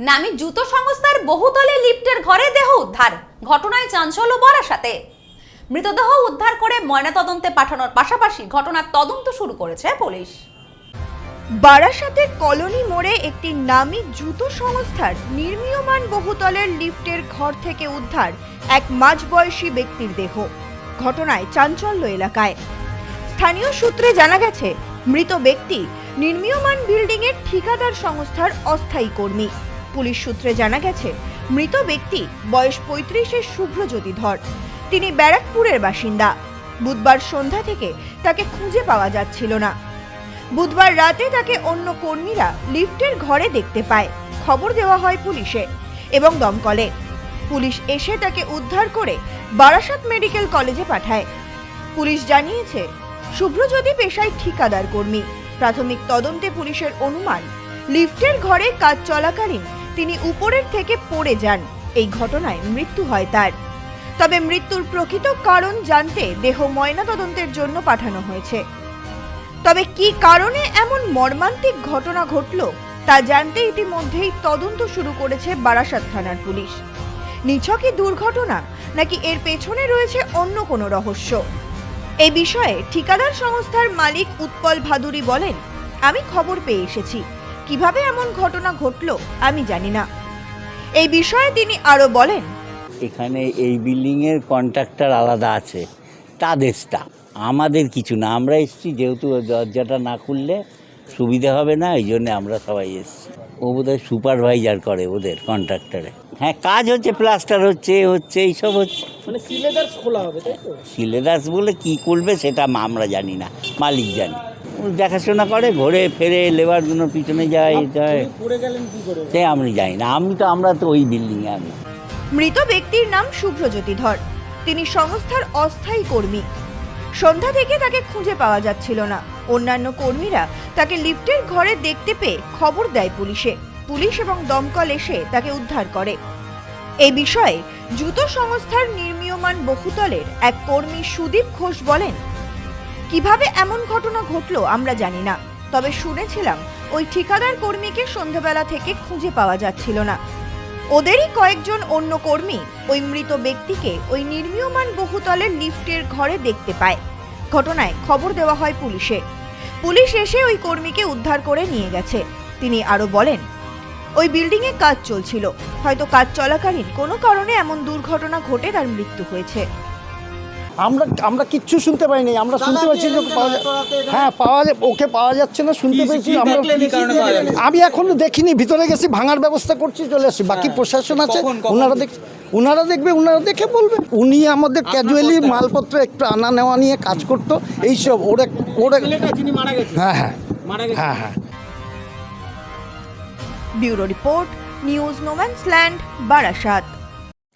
নামি জুতো সংস্থার বহুতলে লিফটের ঘরে দেহ উদ্ধার। ঘটনায় চাঞ্চল্য সাথে। মৃতদেহ উদ্ধার করে ময়নাতদন্তে পাঠানোর পাশাপাশি ঘটনার তদন্ত শুরু করেছে পুলিশ। বারাসাতের কলোনি মোড়ে একটি নামী জুতো সংস্থার নির্মীয়মান বহুতলের লিফটের ঘর থেকে উদ্ধার এক মাঝবয়সী ব্যক্তির দেহ। ঘটনায় চাঞ্চল্য এলাকায়। স্থানীয় সূত্রে জানা গেছে, মৃত ব্যক্তি নির্মীয়মান বিল্ডিংয়ের ঠিকাদার সংস্থার অস্থায়ী কর্মী। পুলিশ সূত্রে জানা গেছে, মৃত ব্যক্তি বয়স পঁয়ত্রিশের শুভ্রজ্যোতি ধর তিনি ব্যারাকপুরের বাসিন্দা। বুধবার সন্ধ্যা থেকে তাকে খুঁজে পাওয়া যাচ্ছিল না। বুধবার রাতে তাকে অন্য কর্মীরা লিফটের ঘরে দেখতে পায়। খবর দেওয়া হয় পুলিশে এবং দমকলে পুলিশ এসে তাকে উদ্ধার করে বারাসাত মেডিকেল কলেজে পাঠায়। পুলিশ জানিয়েছে, শুভ্রজ্যোতি পেশায় ঠিকাদার কর্মী। প্রাথমিক তদন্তে পুলিশের অনুমান, লিফটের ঘরে কাজ চলাকালীন তিনি উপরের থেকে পড়ে যান। এই ঘটনায় মৃত্যু হয় তার। তবে মৃত্যুর প্রকৃত কারণ জানতে দেহ ময়নাতদন্তের জন্য পাঠানো হয়েছে। তবে কি কারণে এমন মর্মান্তিক ঘটনা ঘটল, তা জানতে ইতিমধ্যেই তদন্ত শুরু করেছে বারাসাত থানার পুলিশ। নিছকই দুর্ঘটনা নাকি এর পেছনে রয়েছে অন্য কোনো রহস্য? এই বিষয়ে ঠিকাদার সংস্থার মালিক উৎপল ভাদুরী বলেন, আমি খবর পেয়ে এসেছি। কীভাবে এমন ঘটনা ঘটল আমি জানি না। এই বিষয়ে তিনি আরও বলেন। এখানে এই বিল্ডিংয়ের কন্ট্রাক্টর আলাদা আছে তাদের স্টাফ আমাদের কিছু না আমরা এসেছি যেহেতু দরজাটা না খুললে সুবিধা হবে না এই জন্য আমরা সবাই এসেছি। ও বোধহয় সুপারভাইজার করে ওদের কন্ট্রাক্টরে। হ্যাঁ কাজ হচ্ছে প্লাস্টার হচ্ছে এ হচ্ছে এইসব হচ্ছে। মানে সিলেদার্স খোলা হবে তাই তো? বলে কি করবে সেটা আমরা জানি না মালিক জানি। দেখাশোনা করে ঘুরে ফেরে লেবারগুলো পিছনে যায় যায়। আপনি পড়ে গেলেন কি করে? সে আমি জানি না আমি তো আমরা তো ওই বিল্ডিংয়ে আমি মৃত ব্যক্তির নাম শুভ্রজ্যোতি ধর। তিনি সংস্থার অস্থায়ী কর্মী। সন্ধ্যা থেকে তাকে খুঁজে পাওয়া যাচ্ছিল না। অন্যান্য কর্মীরা তাকে লিফটের ঘরে দেখতে পেয়ে খবর দেয় পুলিশে। পুলিশ এবং দমকল এসে তাকে উদ্ধার করে। এই বিষয়ে জুতো সংস্থার নির্মীয়মান বহুতলের এক কর্মী সুদীপ ঘোষ বলেন কীভাবে এমন ঘটনা ঘটলো আমরা জানি না, তবে শুনেছিলাম ওই ঠিকাদার কর্মীকে সন্ধ্যাবেলা থেকে খুঁজে পাওয়া যাচ্ছিল না। ওদেরই কয়েকজন অন্য কর্মী ওই মৃত ব্যক্তিকে ওই নির্মীয়মান বহুতলের লিফটের ঘরে দেখতে পায়। ঘটনায় খবর দেওয়া হয় পুলিশে। পুলিশ এসে ওই কর্মীকে উদ্ধার করে নিয়ে গেছে। তিনি আরও বলেন, ওই বিল্ডিংয়ে কাজ চলছিল। হয়তো কাজ চলাকালীন কোনো কারণে এমন দুর্ঘটনা ঘটে তার মৃত্যু হয়েছে। আমরা আমরা কিচ্ছু শুনতে পাইনি আমরা শুনতে পাচ্ছি যে পাওয়া হ্যাঁ পাওয়া ওকে পাওয়া যাচ্ছে না শুনতে পেয়েছি আমরা আমি এখনও দেখিনি ভিতরে গেছি ভাঙার ব্যবস্থা করছি চলে আসছি। বাকি প্রশাসন আছে ওনারা দেখ ওনারা দেখবে ওনারা দেখে বলবে। উনি আমাদের ক্যাজুয়ালি মালপত্র একটু আনা নেওয়া নিয়ে কাজ করতো এইসব ওরা ওরা হ্যাঁ হ্যাঁ। মারা হ্যাঁ হ্যাঁ। Bureau report news no man's land Barasat.